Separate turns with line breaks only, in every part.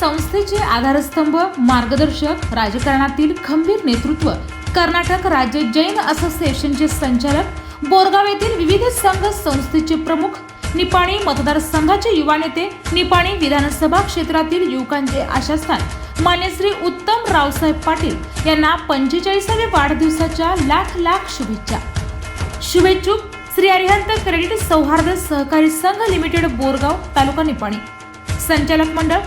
संस्थेचे आधारस्तंभ मार्गदर्शक राजकारणातील खंबीर नेतृत्व कर्नाटक राज्य जैन असोसिएशनचे संचालक बोरगाव येथील विविध संघ संस्थेचे प्रमुख निपाणी मतदारसंघाचे युवा नेते निपाणी विधानसभा क्षेत्रातील युवकांचे आशास्थान मान्य श्री उत्तम रावसाहेब पाटील यांना पंचेचाळीसाव्या वाढदिवसाच्या लाख लाख शुभेच्छा. शुभेच्छुक श्री अरिहंत क्रेडिट सौहार्द सहकारी संघ लिमिटेड बोरगाव तालुका निपाणी. संचालक मंडळ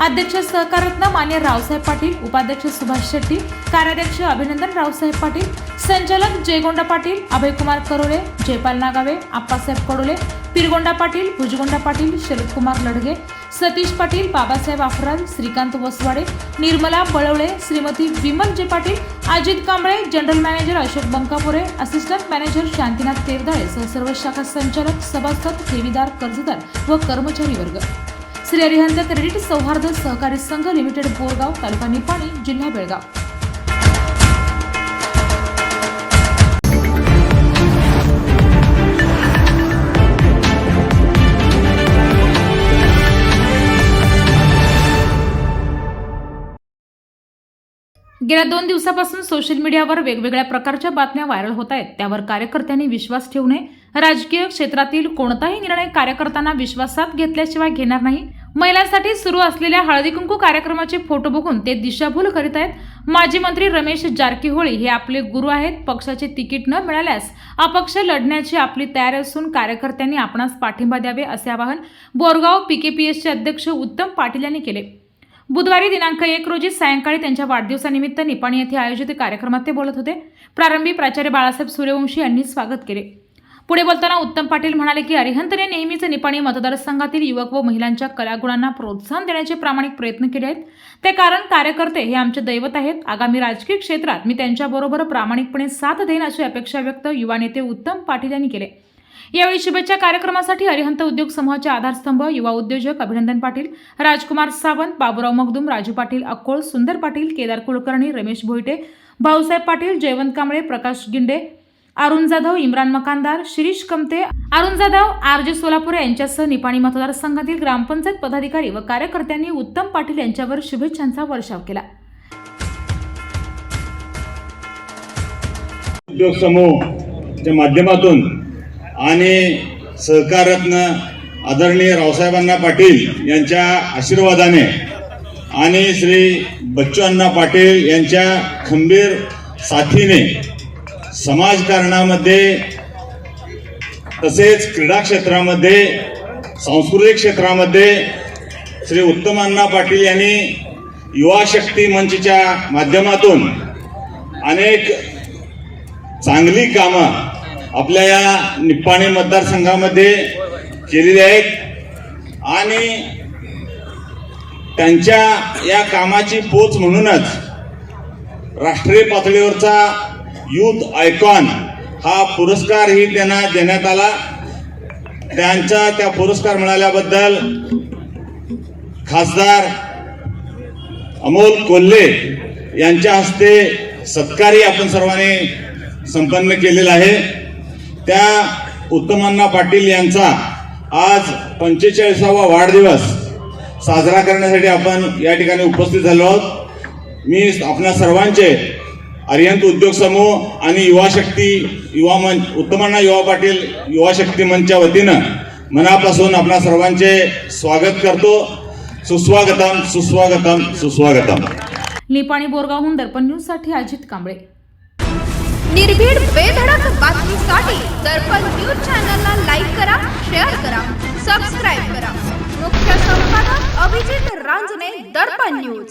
अध्यक्ष सहकारत्न मान्य रावसाहेब पाटील उपाध्यक्ष सुभाष शेट्टी कार्याध्यक्ष अभिनंदन रावसाहेब पाटील संचालक जयगोंडा Patil Abhaykumar Karole Jaipal नागावे Appasaheb Kadole पिरगोंडा Patil भुजगोंडा Patil Sharadkumar Ladge Satish Patil Babasaheb आफराल Shrikant वसवाडे Nirmala Balwale Shrimati Vimal J Patil Ajit Kamble general manager Ashok Bankapure assistant manager Shantinath Terdale सह सर्व शाखा संचालक सभासद ठेवीदार कर्जदार व कर्मचारी वर्ग. श्री अरिहंत क्रेडिट सौहार्द सहकारी संघ लिमिटेड बोरगाव तालुका निपाणी जिल्हा बेळगाव. गेल्या दोन दिवसापासून सोशल मीडियावर वेगवेगळ्या प्रकारच्या बातम्या व्हायरल होत आहेत. त्यावर कार्यकर्त्यांनी विश्वास ठेवू नये. राजकीय क्षेत्रातील कोणताही निर्णय कार्यकर्त्यांना विश्वासात घेतल्याशिवाय घेणार नाही. महिलांसाठी सुरू असलेल्या हळदी कुंकू कार्यक्रमाचे फोटो बघून ते दिशाभूल करीत आहेत. माजी मंत्री रमेश जारकीहोळी हे आपले गुरु आहेत. पक्षाचे तिकीट न मिळाल्यास अपक्ष लढण्याची आपली तयारी असून कार्यकर्त्यांनी आपणास पाठिंबा द्यावे असे आवाहन बोरगाव पीकेपीएसचे अध्यक्ष उत्तम पाटील यांनी केले. बुधवारी दिनांक एक रोजी सायंकाळी त्यांच्या वाढदिवसानिमित्त निपाणी येथे आयोजित कार्यक्रमात ते बोलत होते. प्रारंभी प्राचार्य बाळासाहेब सूर्यवंशी यांनी स्वागत केले. पुढे बोलताना उत्तम पाटील म्हणाले की अरिहंतने नेहमीच निपाणी मतदारसंघातील युवक व महिलांच्या कलागुणांना प्रोत्साहन देण्याचे प्रामाणिक प्रयत्न केले आहेत. ते कारण कार्यकर्ते हे आमचे दैवत आहेत. आगामी राजकीय क्षेत्रात मी त्यांच्याबरोबर प्रामाणिकपणे साथ देईन अशी अपेक्षा व्यक्त युवा नेते उत्तम पाटील यांनी केले. यावेळी शुभेच्छा कार्यक्रमासाठी अरिहंत उद्योग समूहाचे आधारस्तंभ युवा उद्योजक अभिनंदन पाटील राजकुमार सावंत बाबुराव मगदुम राजू पाटील अक्कोळ सुंदर पाटील केदार कुलकर्णी रमेश भोईटे भाऊसाहेब पाटील जयवंत कांबळे प्रकाश गिंडे अरुण जाधव इम्रान मकानदार शिरीष कमते अरुण जाधव आर जे सोलापूर यांच्यासह निपाणी मतदारसंघातील ग्रामपंचायत पदाधिकारी व कार्यकर्त्यांनी उत्तम पाटील यांच्यावर शुभेच्छांचा वर्षाव केला.
उद्योग समूहच्या माध्यमातून आणि सहकाररत्न आदरणीय रावसाहेबांना पाटील यांच्या आशीर्वादाने आणि श्री बच्चू अण्णा पाटील यांच्या खंबीर साथीने समाजकारणामध्ये तसेच क्रीडा क्षेत्रामध्ये सांस्कृतिक क्षेत्रामध्ये श्री उत्तम अण्णा पाटील यांनी युवा शक्ती मंचच्या माध्यमातून अनेक चांगली कामं आपल्या या निप्पाणी मतदारसंघामध्ये केलेली आहेत. आणि त्यांच्या या कामाची पोच म्हणूनच राष्ट्रीय पातळीवरचा युथ आयकॉन हा पुरस्कारही त्यांना देण्यात आला. त्यांचा त्या पुरस्कार मिळाल्याबद्दल खासदार अमोल कोल्हे यांच्या हस्ते सत्कारही आपण सर्वांनी संपन्न केलेला आहे. त्या उत्तमांना पाटील यांचा आज पंचेचाळीसावा वाढदिवस साजरा करण्यासाठी आपण या ठिकाणी उपस्थित झालो आहोत. मी आपल्या सर्वांचे अरिहंत उद्योग समूह आणि युवा शक्ती युवा मंच उत्तमण्णा युवा पाटील युवा शक्ती मंचच्या वतीनं मनापासून आपणा सर्वांचे स्वागत करतो. सुस्वागतम सुस्वागतम सुस्वागतम.
निपाणी बोरगावहून दर्पण न्यूजसाठी अजित कांबळे.
निर्भीड बेधडक बातमीसाठी दर्पण न्यूज चॅनलला लाईक करा शेअर करा सबस्क्राईब करा. मुख्य संपादक अभिजित रांजणे दर्पण न्यूज.